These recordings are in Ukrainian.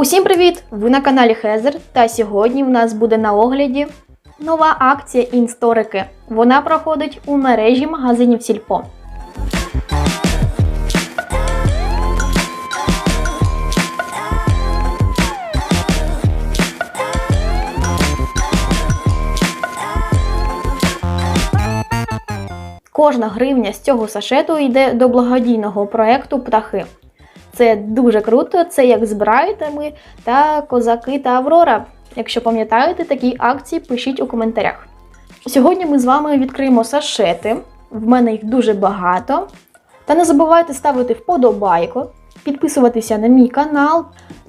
Усім привіт! Ви на каналі Хезер, та сьогодні в нас буде на огляді нова акція Інсторики. Вона проходить у мережі магазинів Сільпо. Кожна гривня з цього сашету йде до благодійного проекту Птахи. Це дуже круто, це як збираєте ми та козаки та Аврора. Якщо пам'ятаєте такі акції, пишіть у коментарях. Сьогодні ми з вами відкриємо сашети. В мене їх дуже багато. Та не забувайте ставити вподобайку, підписуватися на мій канал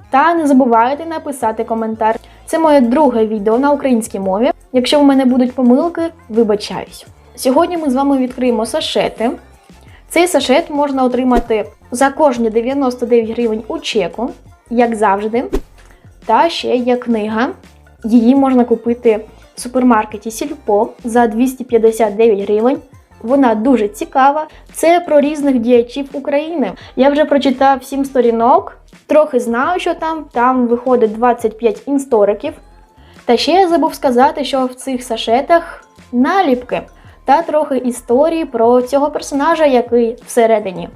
та не забувайте написати коментар. Це моє друге відео на українській мові. Якщо в мене будуть помилки, вибачаюсь. Сьогодні ми з вами відкриємо сашети. Цей сашет можна отримати за кожні 99 гривень у чеку, як завжди. Та ще є книга. Її можна купити в супермаркеті Сільпо за 259 гривень. Вона дуже цікава. Це про різних діячів України. Я вже прочитав 7 сторінок, трохи знаю, що там. Там виходить 25 інсториків. Та ще я забув сказати, що в цих сашетах наліпки та трохи історії про цього персонажа, який всередині.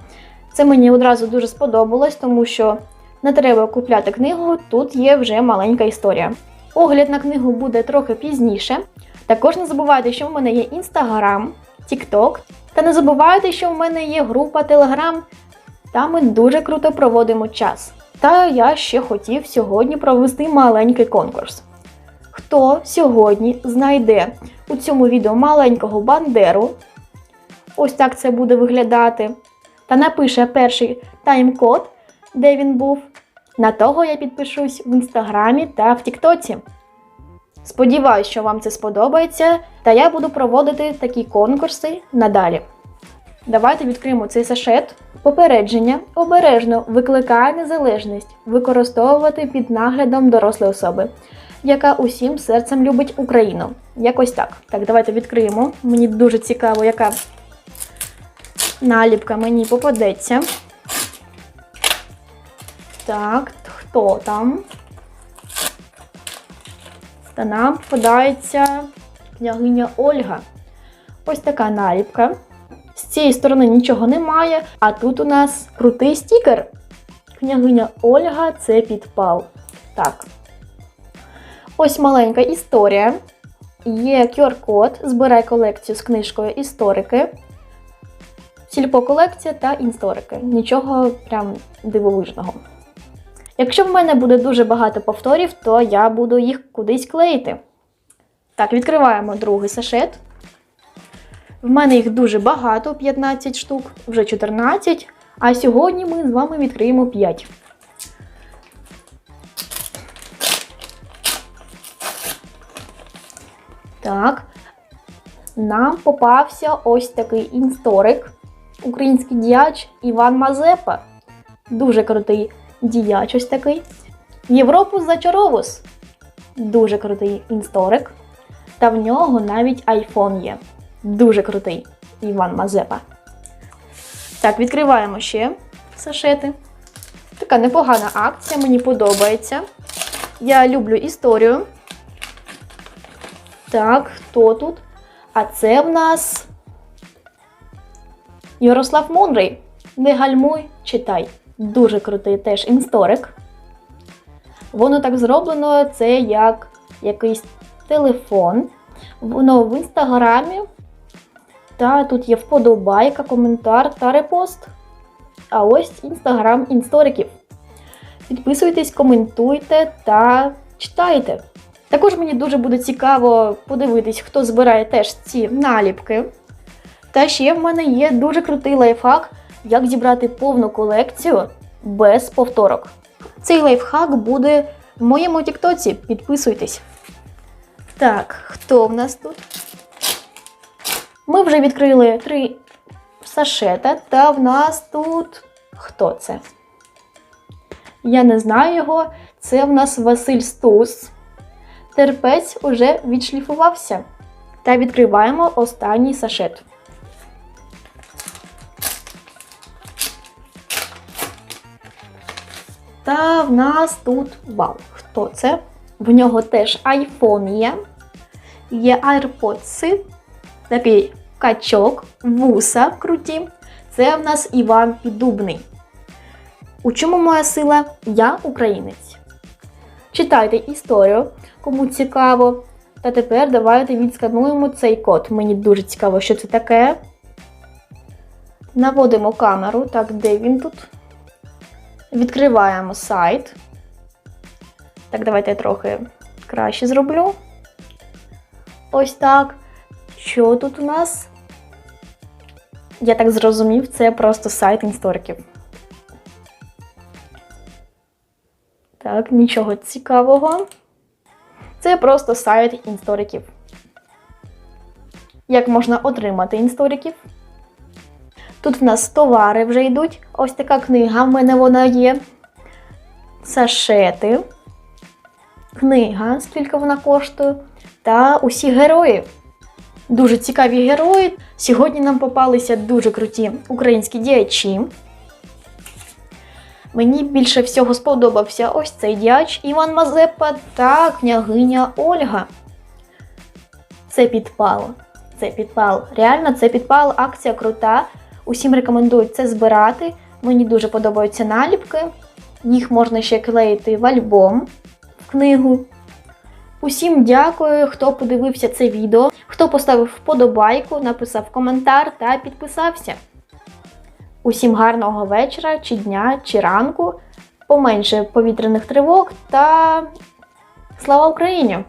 Це мені одразу дуже сподобалось, тому що не треба купляти книгу, тут є вже маленька історія. Огляд на книгу буде трохи пізніше. Також не забувайте, що в мене є інстаграм, тікток. Та не забувайте, що в мене є група Телеграм. Там ми дуже круто проводимо час. Та я ще хотів сьогодні провести маленький конкурс. Хто сьогодні знайде у цьому відео маленького бандеру, ось так це буде виглядати, та напише перший тайм-код, де він був. На того я підпишусь в інстаграмі та в Тіктоці. Сподіваюсь, що вам це сподобається, та я буду проводити такі конкурси надалі. Давайте відкриємо цей сашет. Попередження обережно викликає незалежність використовувати під наглядом дорослої особи, яка усім серцем любить Україну. Якось так. Так, давайте відкриємо. Мені дуже цікаво, яка наліпка мені попадеться. Так, хто там? Та нам попадається княгиня Ольга. Ось така наліпка. З цієї сторони нічого немає, а тут у нас крутий стікер. Княгиня Ольга це підпал. Так. Ось маленька історія. Є QR-код, збирай колекцію з книжкою історики. Сільпо-колекція та історики. Нічого прям дивовижного. Якщо в мене буде дуже багато повторів, то я буду їх кудись клеїти. Так, відкриваємо другий сашет. В мене їх дуже багато, 15 штук, вже 14. А сьогодні ми з вами відкриємо 5. Так. Нам попався ось такий інсторик, український діяч Іван Мазепа. Дуже крутий діяч ось такий. Європу зачаровус. Дуже крутий інсторик. Та в нього навіть айфон є. Дуже крутий Іван Мазепа. Так, відкриваємо ще сашети. Така непогана акція, мені подобається. Я люблю історію. Так, хто тут? А це в нас Ярослав Мудрий. Не гальмуй, читай. Дуже крутий теж інсторик. Воно так зроблено, це як якийсь телефон. Воно в інстаграмі. Та тут є вподобайка, коментар та репост. А ось інстаграм інсториків. Підписуйтесь, коментуйте та читайте. Також мені дуже буде цікаво подивитись, хто збирає теж ці наліпки. Та ще в мене є дуже крутий лайфхак, як зібрати повну колекцію без повторок. Цей лайфхак буде в моєму тіктоці. Підписуйтесь. Так, хто в нас тут? Ми вже відкрили три сашета, та в нас тут. Хто це? Я не знаю його. Це в нас Василь Стус. Терпець уже відшліфувався. Та відкриваємо останній сашет. Та в нас тут вау, хто це? В нього теж iPhone є, є AirPods, такий качок, вуса круті. Це в нас Іван Піддубний. У чому моя сила? Я українець. Читайте історію, кому цікаво. Та тепер давайте відскануємо цей код. Мені дуже цікаво, що це таке. Наводимо камеру. Так, де він тут? Відкриваємо сайт. Так, давайте я трохи краще зроблю. Ось так. Що тут у нас? Я так зрозумів, це просто сайт істориків. Так, нічого цікавого. Це просто сайт істориків. Як можна отримати істориків? Тут в нас товари вже йдуть. Ось така книга в мене вона є. Сашети. Книга, скільки вона коштує. Та усі герої. Дуже цікаві герої. Сьогодні нам попалися дуже круті українські діячі. Мені більше всього сподобався ось цей діяч Іван Мазепа та княгиня Ольга. Це підпал. Це підпал. Реально, це підпал, акція крута. Усім рекомендую це збирати. Мені дуже подобаються наліпки. Їх можна ще клеїти в альбом, в книгу. Усім дякую, хто подивився це відео, хто поставив вподобайку, написав коментар та підписався. Усім гарного вечора, чи дня, чи ранку, поменше повітряних тривог та слава Україні!